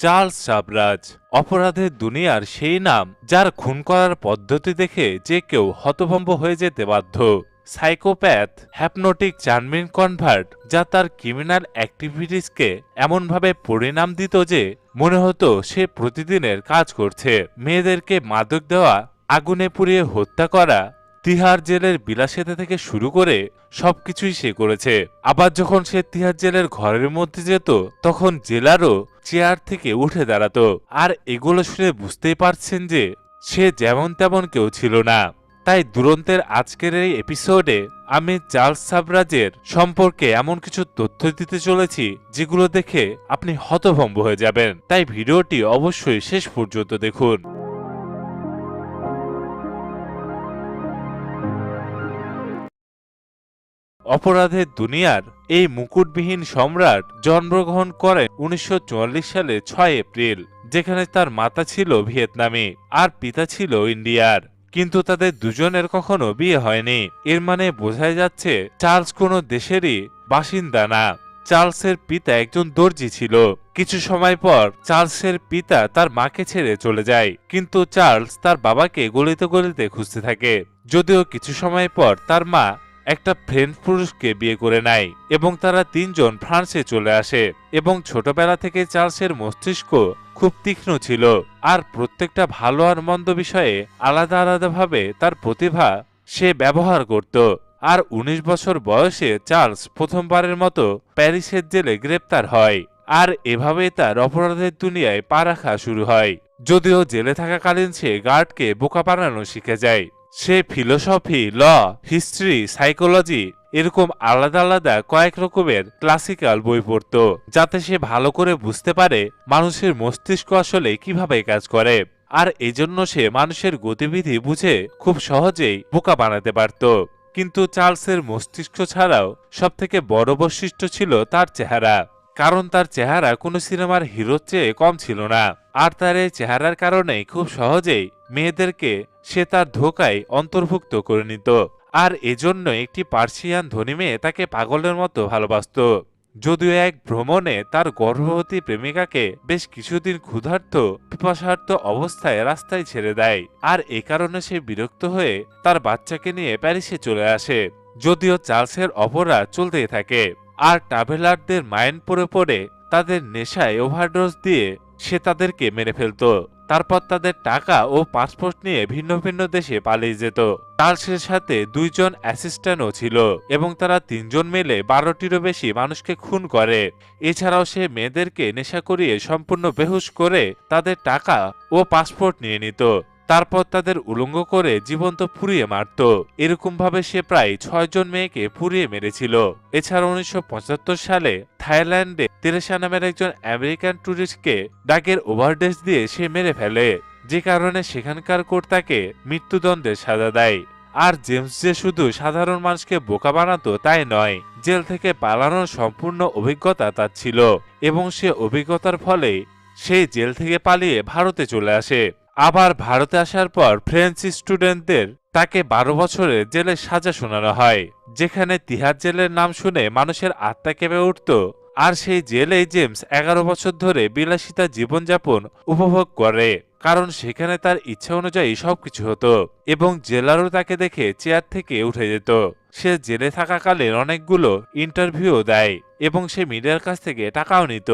Charles সাবরাজ অপরাধের দুনিয়ার সেই নাম যার খুন করার পদ্ধতি দেখে যে কেউ হতভম্ব হয়ে যেতে বাধ্য। সাইকোপ্যাথ, হ্যাপনোটিক চার্মিন কনভার্ট, যা তার ক্রিমিনাল অ্যাক্টিভিটিসকে এমনভাবে পরিণাম দিত যে মনে হতো সে প্রতিদিনের কাজ করছে। মেয়েদেরকে মাদক দেওয়া, আগুনে পুড়িয়ে হত্যা করা তিহার জেলের বিলাসিতা থেকে শুরু করে সবকিছুই সে করেছে। আবার যখন সে তিহার জেলের ঘরের মধ্যে যেত, তখন জেলারও চেয়ার থেকে উঠে দাঁড়াতো। আর এগুলো শুনে বুঝতেই পারছেন যে, সে যেমন তেমন কেউ ছিল না। তাই দুরন্তের আজকের এই এপিসোডে আমি চার্লস সাবরাজের সম্পর্কে এমন কিছু তথ্য দিতে চলেছি, যেগুলো দেখে আপনি হতভম্ব হয়ে যাবেন। তাই ভিডিওটি অবশ্যই শেষ পর্যন্ত দেখুন। অপরাধের দুনিয়ার এই মুকুটবিহীন সম্রাট জন্মগ্রহণ করেন উনিশশো চুয়াল্লিশ সালে ছয় এপ্রিল, যেখানে তার মাতা ছিল ভিয়েতনামি আর পিতা ছিল ইন্ডিয়ার। কিন্তু তাদের দুজনের কখনো বিয়ে হয়নি। এর মানে বোঝাই যাচ্ছে, চার্লস কোনো দেশেরই বাসিন্দা না। চার্লসের পিতা একজন দর্জি ছিল। কিছু সময় পর চার্লসের পিতা তার মাকে ছেড়ে চলে যায়। কিন্তু চার্লস তার বাবাকে গলিতে গলিতে খুঁজতে থাকে। যদিও কিছু সময় পর তার মা একটা ফ্রেঞ্চ পুরুষকে বিয়ে করে নেয় এবং তারা তিনজন ফ্রান্সে চলে আসে এবং ছোটবেলা থেকে চার্লসের মস্তিষ্ক খুব তীক্ষ্ণ ছিল। আর প্রত্যেকটা ভালো আর মন্দ বিষয়ে আলাদা আলাদাভাবে তার প্রতিভা সে ব্যবহার করত। আর ১৯ বছর বয়সে চার্লস প্রথমবারের মতো প্যারিসের জেলে গ্রেপ্তার হয় আর এভাবে তার অপরাধের দুনিয়ায় পা রাখা শুরু হয়। যদিও জেলে থাকাকালীন সে গার্ডকে বোকা বানানো শিখে যায়। সে ফিলোসফি ল হিস্ট্রি সাইকোলজি এরকম আলাদা আলাদা কয়েক রকমের ক্লাসিক্যাল বই পড়ত, যাতে সে ভালো করে বুঝতে পারে মানুষের মস্তিষ্ক আসলে কীভাবে কাজ করে। আর এজন্য সে মানুষের গতিবিধি বুঝে খুব সহজেই বোকা বানাতে পারত। কিন্তু চার্লসের মস্তিষ্ক ছাড়াও সবথেকে বড় বৈশিষ্ট্য ছিল তার চেহারা। কারণ তার চেহারা কোনো সিনেমার হিরোর চেয়ে কম ছিল না। আর তার এই চেহারার কারণে খুব সহজেই মেয়েদেরকে সে তার ধোকায় অন্তর্ভুক্ত করে নিত। আর এজন্য একটি পার্সিয়ান ধনী মেয়ে তাকে পাগলের মতো ভালোবাসত। যদিও এক ভ্রমণে তার গর্ভবতী প্রেমিকাকে বেশ কিছুদিন ক্ষুধার্ত পিপাসার্থ অবস্থায় রাস্তায় ছেড়ে দেয়। আর এ কারণে সে বিরক্ত হয়ে তার বাচ্চাকে নিয়ে প্যারিসে চলে আসে, যদিও চার্লসের অপরাধ চলতেই থাকে। আর ট্রাভেলারদের মাইন্ড পড়ে পড়ে তাদের নেশায় ওভারডোজ দিয়ে সে তাদেরকে মেরে ফেলত। তারপর তাদের টাকা ও পাসপোর্ট নিয়ে ভিন্ন ভিন্ন দেশে পালিয়ে যেত। চার্লসের সাথে দুইজন অ্যাসিস্ট্যান্টও ছিল এবং তারা তিনজন মিলে বারোটিরও বেশি মানুষকে খুন করে। এছাড়াও সে মেয়েদেরকে নেশা করিয়ে সম্পূর্ণ বেহুশ করে তাদের টাকা ও পাসপোর্ট নিয়ে নিত। তারপর তাদের উলঙ্গ করে জীবন্ত পুড়িয়ে মারত। এরকম ভাবে সে প্রায় ছয়জন মেয়েকে পুড়িয়ে মেরেছিল। এছাড়া উনিশশো পঁচাত্তর সালে থাইল্যান্ডে তেরেসা নামের একজন আমেরিকান ট্যুরিস্টকে ডাকের ওভারডোজ দিয়ে সে মেরে ফেলে, যে কারণে সেখানকার কোর্ট তাকে মৃত্যুদণ্ডের সাজা দেয়। আর জেমস যে শুধু সাধারণ মানুষকে বোকা বানাতো তাই নয়, জেল থেকে পালানোর সম্পূর্ণ অভিজ্ঞতা তার ছিল এবং সে অভিজ্ঞতার ফলে সেই জেল থেকে পালিয়ে ভারতে চলে আসে। আবার ভারতে আসার পর ফ্রেঞ্চ স্টুডেন্টদের তাকে বারো বছরের জেলে সাজা শোনানো হয়, যেখানে তিহার জেলের নাম শুনে মানুষের আত্মা কেঁপে উঠত। আর সেই জেলেই জেমস এগারো বছর ধরে বিলাসিতা জীবনযাপন উপভোগ করে, কারণ সেখানে তার ইচ্ছা অনুযায়ী সবকিছু হতো এবং জেলারও তাকে দেখে চেয়ার থেকে উঠে যেত। সে জেলে থাকাকালীন অনেকগুলো ইন্টারভিউ দেয় এবং সে মিডিয়ার কাছ থেকে টাকাও নিত।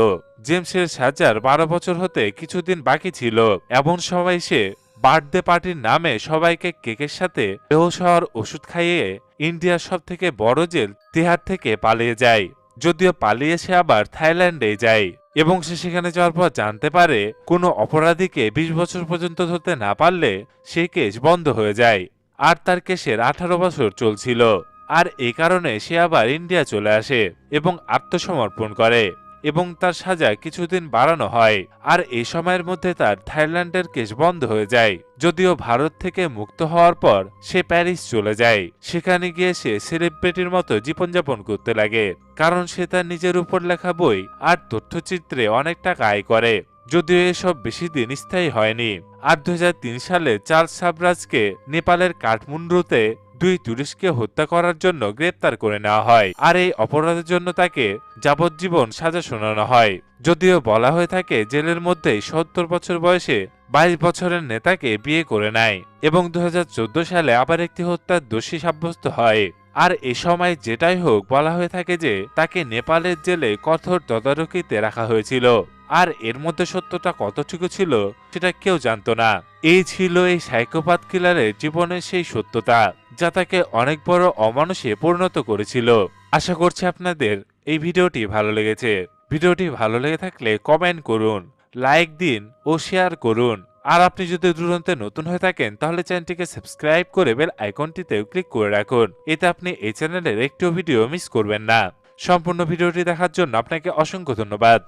জেমসের সাজার বারো বছর হতে কিছুদিন বাকি ছিল এমন সময় সে বার্থডে পার্টির নামে সবাইকে কেকের সাথে বেহোশ হওয়ার ওষুধ খাইয়ে ইন্ডিয়ার সব থেকে বড় জেল তিহার থেকে পালিয়ে যায়। যদিও পালিয়ে সে আবার থাইল্যান্ডে যায় এবং সে সেখানে যাওয়ার পর জানতে পারে কোনো অপরাধীকে বিশ বছর পর্যন্ত ধরতে না পারলে সেই কেস বন্ধ হয়ে যায়। আর তার কেসের আঠারো বছর চলছিল। আর এই কারণে সে আবার ইন্ডিয়া চলে আসে এবং আত্মসমর্পণ করে এবং তার সাজা কিছুদিন বাড়ানো হয়। আর এই সময়ের মধ্যে তার থাইল্যান্ডের কেস বন্ধ হয়ে যায়। যদিও ভারত থেকে মুক্ত হওয়ার পর সে প্যারিস চলে যায়। সেখানে গিয়ে সে সেলিব্রিটির মতো জীবনযাপন করতে লাগে। কারণ সে তার নিজের উপর লেখা বই আর তথ্যচিত্রে অনেক টাকা আয় করে। যদিও এসব বেশি দিন স্থায়ী হয়নি। আর দু হাজার তিন সালে চার্লস সাবরাজকে নেপালের কাঠমান্ডুতে দুই টুরিস্টকে হত্যা করার জন্য গ্রেপ্তার করে নেওয়া হয়। আর এই অপরাধের জন্য তাকে যাবজ্জীবন সাজা শোনানো হয়। যদিও বলা হয়ে থাকে জেলের মধ্যেই সত্তর বছর বয়সে বাইশ বছরের নেতাকে বিয়ে করে নেয় এবং দু হাজার চোদ্দ সালে আবার একটি হত্যার দোষী সাব্যস্ত হয়। আর এ সময় যেটাই হোক বলা হয়ে থাকে যে তাকে নেপালের জেলে কঠোর তদারকিতে রাখা হয়েছিল। আর এর মধ্যে সত্যটা কতটুকু ছিল, সেটা কেউ জানতো না। এই ছিল এই সাইকোপাত কিলারের জীবনের সেই সত্যতা, যা তাকে অনেক বড় অমানুষে পরিণত করেছিল। আশা করছি আপনাদের এই ভিডিওটি ভালো লেগেছে। ভিডিওটি ভালো লেগে থাকলে কমেন্ট করুন, লাইক দিন ও শেয়ার করুন। আর আপনি যদি দুরন্তে নতুন হয়ে থাকেন, তাহলে চ্যানেলটিকে সাবস্ক্রাইব করে বেল আইকনটিতেও ক্লিক করে রাখুন। এতে আপনি এই চ্যানেলের একটিও ভিডিও মিস করবেন না। সম্পূর্ণ ভিডিওটি দেখার জন্য আপনাকে অসংখ্য ধন্যবাদ।